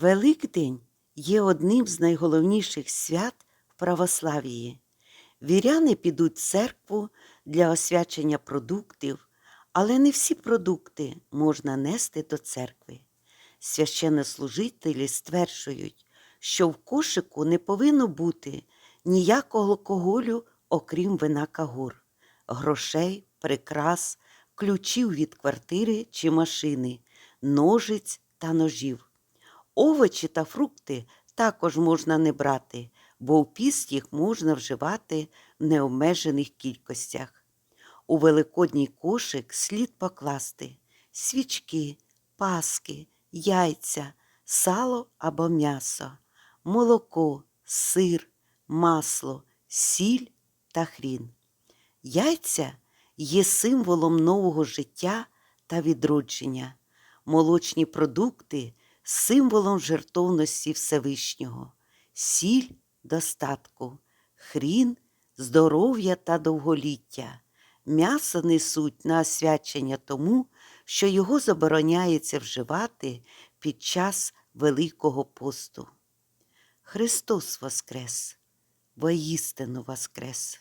Великдень є одним з найголовніших свят в православії. Віряни підуть в церкву для освячення продуктів, але не всі продукти можна нести до церкви. Священнослужителі стверджують, що в кошику не повинно бути ніякого алкоголю, окрім вина кагур, грошей, прикрас, ключів від квартири чи машини, ножиць та ножів. Овочі та фрукти також можна не брати, бо в піст їх можна вживати в необмежених кількостях. У великодній кошик слід покласти свічки, паски, яйця, сало або м'ясо, молоко, сир, масло, сіль та хрін. Яйця є символом нового життя та відродження, молочні продукти символом жертовності Всевишнього, сіль достатку, хрін здоров'я та довголіття. М'ясо несуть на освячення тому, що його забороняється вживати під час Великого посту. Христос Воскрес, воістину Воскрес!